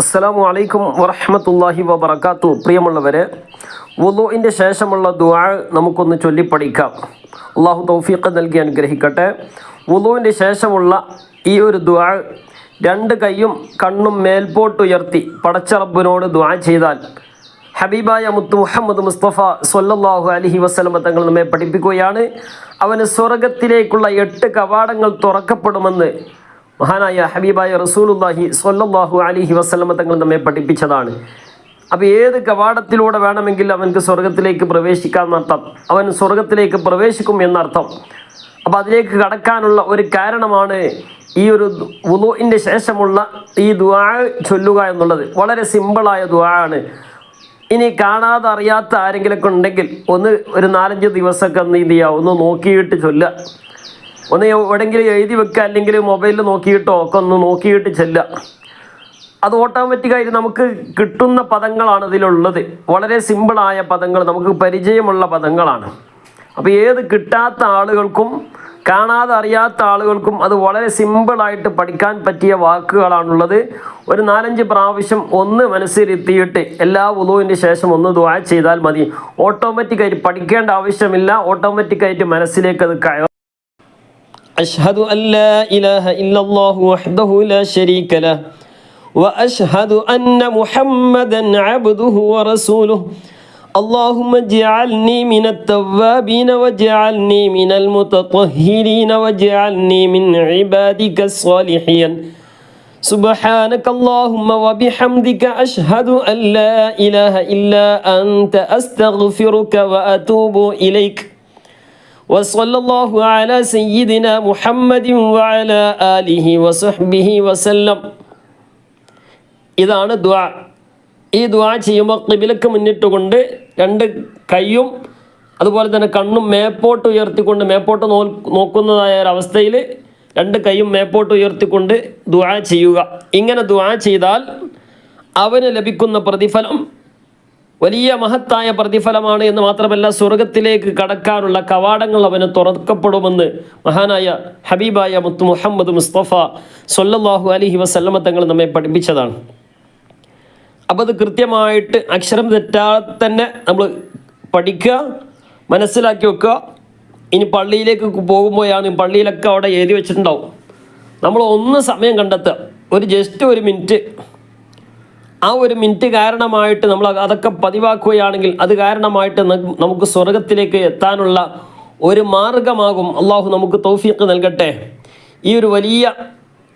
അസ്സലാമു അലൈക്കും വറഹ്മത്തുള്ളാഹി വബർക്കാത്തു പ്രിയമുള്ളവരെ വുദുവിന്റെ ശേഷമുള്ള ദുആ നമുക്കൊന്ന് ചൊല്ലിപ്പഠിക്കാം. അള്ളാഹു തൗഫീഖ് നൽകി അനുഗ്രഹിക്കട്ടെ. വുദുവിന്റെ ശേഷമുള്ള ഈ ഒരു ദുആ രണ്ട് കൈയും കണ്ണും മേൽപോട്ടുയർത്തി പടച്ചറബിനോട് ദുആ ചെയ്താൽ ഹബീബായ മുത്തു മുഹമ്മദ് മുസ്തഫ സൊല്ലാഹു അലഹി വസ്ലമ തങ്ങൾ നമ്മെ പഠിപ്പിക്കുകയാണ്. അവന് സ്വർഗത്തിലേക്കുള്ള എട്ട് കവാടങ്ങൾ തുറക്കപ്പെടുമെന്ന് മഹാനായ ഹബീബായ റസൂലുല്ലാഹി സ്വല്ലല്ലാഹു അലിഹി വസ്ലമ തങ്ങൾ നമ്മെ പഠിപ്പിച്ചതാണ്. അപ്പോൾ ഏത് കവാടത്തിലൂടെ വേണമെങ്കിൽ അവൻക്ക് സ്വർഗത്തിലേക്ക് പ്രവേശിക്കാമെന്നർത്ഥം അവൻ സ്വർഗത്തിലേക്ക് പ്രവേശിക്കും എന്നർത്ഥം. അപ്പോൾ അതിലേക്ക് കടക്കാനുള്ള ഒരു കാരണമാണ് ഈ ഒരു വുളുവിന്റെ ശേഷമുള്ള ഈ ദുആ ചൊല്ലുക എന്നുള്ളത്. വളരെ സിമ്പിളായ ദുആ ആണ് ഇനി കാണാതെ അറിയാത്ത ആരെങ്കിലൊക്കെ ഉണ്ടെങ്കിൽ ഒന്ന് ഒരു നാലഞ്ച് ദിവസമൊക്കെ ഒന്ന് എന്ത് ചെയ്യുക ഒന്ന് നോക്കിയിട്ട് ചൊല്ലുക. ഒന്ന് എവിടെങ്കിലും എഴുതി വെക്കുക അല്ലെങ്കിൽ മൊബൈലിൽ നോക്കിയിട്ടോ? ഒക്കെ ഒന്ന് നോക്കിയിട്ട് ചെല്ലുക. അത് ഓട്ടോമാറ്റിക്കായിട്ട് നമുക്ക് കിട്ടുന്ന പദങ്ങളാണ് ഇതിലുള്ളത്. വളരെ സിമ്പിളായ പദങ്ങൾ നമുക്ക് പരിചയമുള്ള പദങ്ങളാണ്. അപ്പോൾ ഏത് കിട്ടാത്ത ആളുകൾക്കും കാണാതെ അറിയാത്ത ആളുകൾക്കും അത് വളരെ സിമ്പിളായിട്ട് പഠിക്കാൻ പറ്റിയ വാക്കുകളാണുള്ളത്. ഒരു നാലഞ്ച് പ്രാവശ്യം ഒന്ന് മനസ്സിലെത്തിയിട്ട് എല്ലാ ഉദുവിന്റെ ശേഷം ഒന്ന് ദ്വാ ചെയ്താൽ മതി. ഓട്ടോമാറ്റിക്കായിട്ട് പഠിക്കേണ്ട ആവശ്യമില്ല. ഓട്ടോമാറ്റിക്കായിട്ട് മനസ്സിലേക്ക് അത് أشهد أن لا إله إلا الله وحده لا شريك له وأشهد أن محمدا عبده ورسوله. اللهم اجعلني من التوابين واجعلني من المتطهرين واجعلني من عبادك الصالحين. سبحانك اللهم وبحمدك أشهد أن لا إله إلا أنت أستغفرك وأتوب إليك. وصلى الله على سيدنا محمد وعلى آله وصحبه وسلم ഇതാണ് ദ്വാ ഈ ദ്വാ ചെയ്യുമ്പോൾ കിബിലക്ക് മുന്നിട്ടുകൊണ്ട് രണ്ട് കൈയും അതുപോലെ തന്നെ കണ്ണും മേപ്പോട്ട് ഉയർത്തിക്കൊണ്ട് മേപ്പോട്ട് നോ നോക്കുന്നതായ ഒരവസ്ഥയിൽ രണ്ട് കൈയും മേപ്പോട്ട് ഉയർത്തിക്കൊണ്ട് ദ്വാ ചെയ്യുക ഇങ്ങനെ ദ്വാ ചെയ്താൽ അവന് ലഭിക്കുന്ന പ്രതിഫലം വലിയ മഹത്തായ പ്രതിഫലമാണ് എന്ന് മാത്രമല്ല സ്വർഗത്തിലേക്ക് കടക്കാനുള്ള കവാടങ്ങൾ അവന് തുറക്കപ്പെടുമെന്ന് മഹാനായ ഹബീബായ മുത്തു മുഹമ്മദ് മുസ്തഫ സൊല്ലാഹു അലിഹി വസല്ലമ തങ്ങൾ നമ്മെ പഠിപ്പിച്ചതാണ്. അപ്പോൾ അത് കൃത്യമായിട്ട് അക്ഷരം തെറ്റാതെ തന്നെ നമ്മൾ പഠിക്കുക മനസ്സിലാക്കി വെക്കുക. ഇനി പള്ളിയിലേക്ക് പോകുമ്പോഴാണ് പള്ളിയിലൊക്കെ അവിടെ എഴുതി വെച്ചിട്ടുണ്ടാവും. നമ്മൾ ഒന്ന് സമയം കണ്ടെത്തുക. ഒരു ജസ്റ്റ് ഒരു മിനിറ്റ് ആ ഒരു മിനിറ്റ് കാരണമായിട്ട് നമ്മൾ അതൊക്കെ പതിവാക്കുകയാണെങ്കിൽ അത് കാരണമായിട്ട് നമുക്ക് സ്വർഗത്തിലേക്ക് എത്താനുള്ള ഒരു മാർഗമാകും. അള്ളാഹു നമുക്ക് തൗഫീഖ് നൽകട്ടെ. ഈ ഒരു വലിയ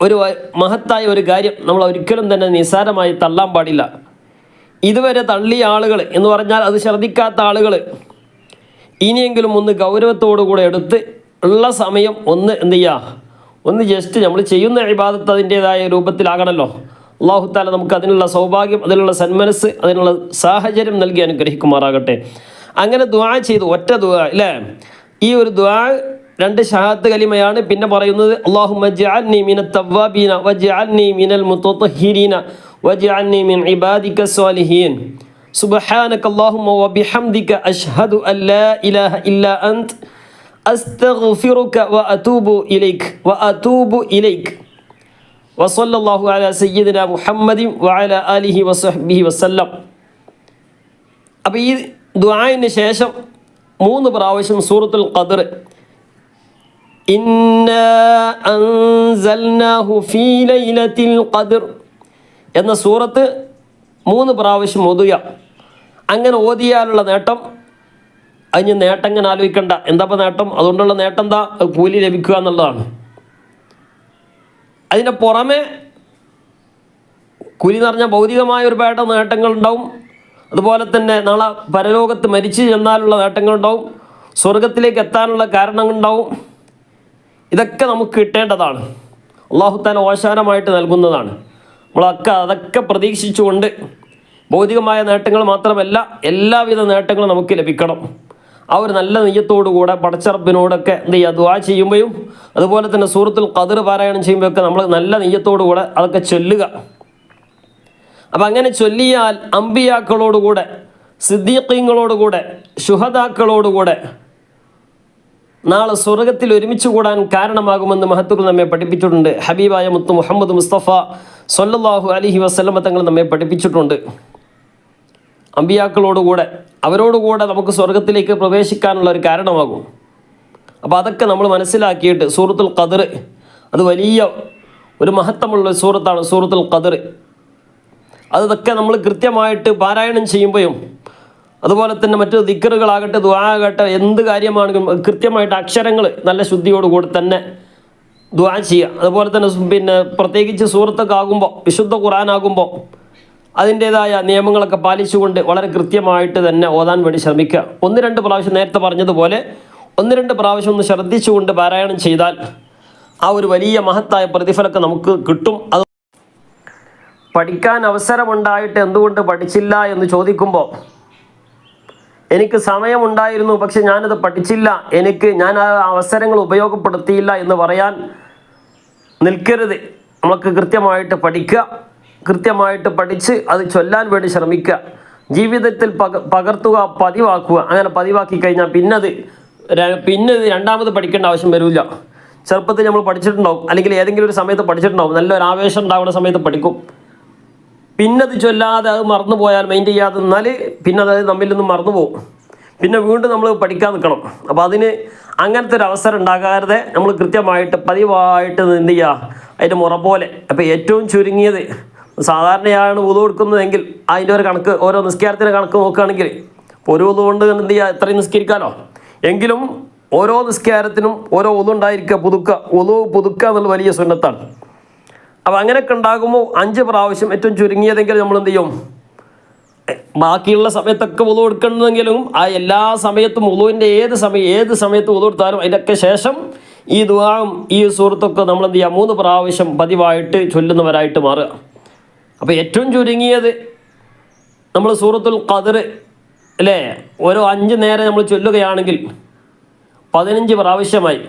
ഒരു മഹത്തായ ഒരു കാര്യം നമ്മൾ ഒരിക്കലും തന്നെ നിസ്സാരമായി തള്ളാൻ പാടില്ല. ഇതുവരെ തള്ളിയ ആളുകൾ എന്ന് പറഞ്ഞാൽ അത് ശ്രദ്ധിക്കാത്ത ആളുകൾ ഇനിയെങ്കിലും ഒന്ന് ഗൗരവത്തോടു കൂടെ എടുത്ത് ഉള്ള സമയം ഒന്ന് എന്ത് ചെയ്യുക? ഒന്ന് ജസ്റ്റ് നമ്മൾ ചെയ്യുന്ന ഇബാദത്ത് അതിന്റെതായ രൂപത്തിലാകണമല്ലോ അള്ളാഹു താല നമുക്ക് അതിനുള്ള സൗഭാഗ്യം അതിനുള്ള സന്മനസ് അതിനുള്ള സാഹചര്യം നൽകി അനുഗ്രഹിക്കുമാറാകട്ടെ അങ്ങനെ ദുആ ചെയ്തു ഒറ്റ ദുആ അല്ലേ ഈ ഒരു ദുആ രണ്ട് ഷഹാത്ത് കലിമയാണ് പിന്നെ പറയുന്നത് അള്ളാഹു മജ്അൽനി മിന തവ്വാബീന വജ്അൽനി മിനൽ മുത്തഹിരീന വജ്അൽനി മിൻ ഇബാദിക സ്വാലിഹീൻ سبحانك اللهم وبحمدك أشهد أن لا إله إلا أنت أستغفرك وأتوب إليك وأتوب إليك വസല്ലാഹു അല സയ്യിദിന മുഹമ്മദി വഅല അലിഹി വസഹബിഹി വസ്ല്ലം അപ്പോൾ ഈ ദ്വായന് ശേഷം മൂന്ന് പ്രാവശ്യം സൂറത്തുൽ ഖദർ. ഖദർ എന്ന സൂറത്ത് മൂന്ന് പ്രാവശ്യം ഓതുക. അങ്ങനെ ഓതിയാലുള്ള നേട്ടം അതിന് നേട്ടം ഇങ്ങനെ ആലോചിക്കണ്ട. എന്താ നേട്ടം? അതുകൊണ്ടുള്ള നേട്ടം എന്താ? കൂലി ലഭിക്കുക എന്നുള്ളതാണ്. അതിന് പുറമെ കുലി നിറഞ്ഞ ഭൗതികമായ ഒരുപാട് നേട്ടങ്ങൾ ഉണ്ടാവും അതുപോലെ തന്നെ നാളെ പരലോകത്ത് മരിച്ചു ചെന്നാലുള്ള നേട്ടങ്ങളുണ്ടാവും. സ്വർഗത്തിലേക്ക് എത്താനുള്ള കാരണങ്ങളുണ്ടാവും. ഇതൊക്കെ നമുക്ക് കിട്ടേണ്ടതാണ്. അള്ളാഹുത്താൻ ഓശാനമായിട്ട് നൽകുന്നതാണ്. നമ്മളൊക്കെ അതൊക്കെ പ്രതീക്ഷിച്ചുകൊണ്ട് ഭൗതികമായ നേട്ടങ്ങൾ മാത്രമല്ല എല്ലാവിധ നേട്ടങ്ങളും നമുക്ക് ലഭിക്കണം. ആ ഒരു നല്ല നെയ്യത്തോടുകൂടെ പടച്ചറപ്പിനോടൊക്കെ എന്ത് ചെയ്യുക? ദുആ ചെയ്യുമ്പോഴും അതുപോലെ തന്നെ സൂറത്തുൽ കതിർ പാരായണം ചെയ്യുമ്പോഴൊക്കെ നമ്മൾ നല്ല നെയ്യത്തോടുകൂടെ അതൊക്കെ ചൊല്ലുക. അപ്പം അങ്ങനെ ചൊല്ലിയാൽ അമ്പിയാക്കളോടുകൂടെ സിദ്ദീഖീങ്ങളോടുകൂടെ ശുഹദാക്കളോടുകൂടെ നാളെ സ്വർഗത്തിൽ ഒരുമിച്ച് കൂടാൻ കാരണമാകുമെന്ന് മഹത്തുക്കൾ നമ്മെ പഠിപ്പിച്ചിട്ടുണ്ട്. ഹബീബായ മുത്ത് മുഹമ്മദ് മുസ്തഫ സൊല്ലാഹു അലൈഹി വസല്ലമ തങ്ങൾ നമ്മെ പഠിപ്പിച്ചിട്ടുണ്ട്. അമ്പിയാക്കളോടുകൂടെ അവരോടുകൂടെ നമുക്ക് സ്വർഗത്തിലേക്ക് പ്രവേശിക്കാനുള്ള ഒരു കാരണമാകും. അപ്പോൾ അതൊക്കെ നമ്മൾ മനസ്സിലാക്കിയിട്ട് സൂറത്തുൽ ഖദർ അത് വലിയ ഒരു മഹത്വമുള്ള സൂറത്താണ് സൂറത്തുൽ ഖദർ. അതൊക്കെ നമ്മൾ കൃത്യമായിട്ട് പാരായണം ചെയ്യുമ്പോഴും അതുപോലെ തന്നെ മറ്റു ദിക്കറുകളാകട്ടെ ദ്വാകട്ടെ എന്ത് കാര്യമാണെങ്കിലും കൃത്യമായിട്ട് അക്ഷരങ്ങൾ നല്ല ശുദ്ധിയോടുകൂടി തന്നെ ദ്വാ ചെയ്യുക. അതുപോലെ തന്നെ പിന്നെ പ്രത്യേകിച്ച് സൂറത്തൊക്കെ ആകുമ്പോൾ വിശുദ്ധ ഖുറാനാകുമ്പോൾ അതിന്റേതായ നിയമങ്ങളൊക്കെ പാലിച്ചുകൊണ്ട് വളരെ കൃത്യമായിട്ട് തന്നെ ഓതാൻ വേണ്ടി ശ്രമിക്കുക. ഒന്ന് രണ്ട് പ്രാവശ്യം നേരത്തെ പറഞ്ഞതുപോലെ ഒന്ന് രണ്ട് പ്രാവശ്യം ഒന്ന് ശ്രദ്ധിച്ചുകൊണ്ട് പാരായണം ചെയ്താൽ ആ ഒരു വലിയ മഹത്തായ പ്രതിഫലമൊക്കെ നമുക്ക് കിട്ടും. അത് പഠിക്കാൻ അവസരമുണ്ടായിട്ട് എന്തുകൊണ്ട് പഠിച്ചില്ല എന്ന് ചോദിക്കുമ്പോൾ എനിക്ക് സമയമുണ്ടായിരുന്നു പക്ഷെ ഞാനത് പഠിച്ചില്ല. എനിക്ക് ഞാൻ ആ അവസരങ്ങൾ ഉപയോഗപ്പെടുത്തിയില്ല എന്ന് പറയാൻ നിൽക്കരുത്. നമുക്ക് കൃത്യമായിട്ട് പഠിക്കുക. കൃത്യമായിട്ട് പഠിച്ച് അത് ചൊല്ലാൻ വേണ്ടി ശ്രമിക്കുക. ജീവിതത്തിൽ പക പകർത്തുക പതിവാക്കുക. അങ്ങനെ പതിവാക്കി കഴിഞ്ഞാൽ പിന്നത് പിന്നെ രണ്ടാമത് പഠിക്കേണ്ട ആവശ്യം വരില്ല ചെറുപ്പത്തിൽ നമ്മൾ പഠിച്ചിട്ടുണ്ടാവും. അല്ലെങ്കിൽ ഏതെങ്കിലും ഒരു സമയത്ത് പഠിച്ചിട്ടുണ്ടാവും. നല്ലൊരു ആവേശം ഉണ്ടാവുന്ന സമയത്ത് പഠിക്കും. പിന്നത് ചൊല്ലാതെ അത് മറന്നു പോയാൽ മൈൻഡ് ചെയ്യാതെ നിന്നാൽ പിന്നെ അത് നമ്മിൽ നിന്ന് മറന്നു പോകും. പിന്നെ വീണ്ടും നമ്മൾ പഠിക്കാൻ നിൽക്കണം. അപ്പോൾ അതിന് അങ്ങനത്തെ ഒരു അവസരം ഉണ്ടാകാതെ നമ്മൾ കൃത്യമായിട്ട് പതിവായിട്ട് എന്ത് ചെയ്യുക? അതിന്റെ മുറ പോലെ. അപ്പോൾ ഏറ്റവും ചുരുങ്ങിയത് സാധാരണയാണ് ഊതു കൊടുക്കുന്നതെങ്കിൽ അതിന്റെ ഒരു കണക്ക് ഓരോ നിസ്കാരത്തിന്റെ കണക്ക് നോക്കുകയാണെങ്കിൽ ഒരു ഊതു കൊണ്ട് എന്ത് ചെയ്യുക എത്രയും നിസ്കരിക്കാമല്ലോ എങ്കിലും ഓരോ നിസ്കാരത്തിനും ഓരോ ഉതു ഉണ്ടായിരിക്കുക പുതുക്കുക ഉതു പുതുക്കുക എന്നുള്ള വലിയ സുന്നത്താണ്. അപ്പോൾ അങ്ങനെയൊക്കെ ഉണ്ടാകുമ്പോൾ അഞ്ച് പ്രാവശ്യം ഏറ്റവും ചുരുങ്ങിയതെങ്കിൽ നമ്മൾ എന്ത് ചെയ്യും? ബാക്കിയുള്ള സമയത്തൊക്കെ ഒതു കൊടുക്കണമെങ്കിലും ആ എല്ലാ സമയത്തും ഒതുവിന്റെ ഏത് സമയം ഏത് സമയത്ത് ഒതു കൊടുത്താലും അതിന്റെയൊക്കെ ശേഷം ഈ ദുവാവും ഈ സുഹൃത്തൊക്കെ നമ്മൾ എന്ത് ചെയ്യുക മൂന്ന് പ്രാവശ്യം പതിവായിട്ട് ചൊല്ലുന്നവരായിട്ട് മാറുക. അപ്പോൾ ഏറ്റവും ചുരുങ്ങിയത് നമ്മൾ സൂറത്തുൽ കതിർ അല്ലേ? ഓരോ അഞ്ച് നേരം നമ്മൾ ചൊല്ലുകയാണെങ്കിൽ പതിനഞ്ച് പ്രാവശ്യമായി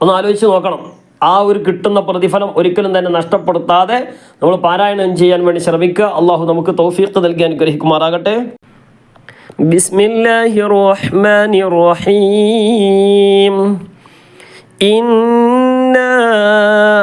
ഒന്ന് ആലോചിച്ച് നോക്കണം. ആ ഒരു കിട്ടുന്ന പ്രതിഫലം ഒരിക്കലും തന്നെ നഷ്ടപ്പെടുത്താതെ നമ്മൾ പാരായണം ചെയ്യാൻ വേണ്ടി ശ്രമിക്കുക. അള്ളാഹു നമുക്ക് തൗഫീഖ് നൽകി അനുഗ്രഹിക്കുമാറാകട്ടെ. ബിസ്മില്ലാഹി റഹ്മാനി റഹീം.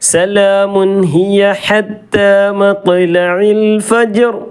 سلام هي حتى مطلع الفجر.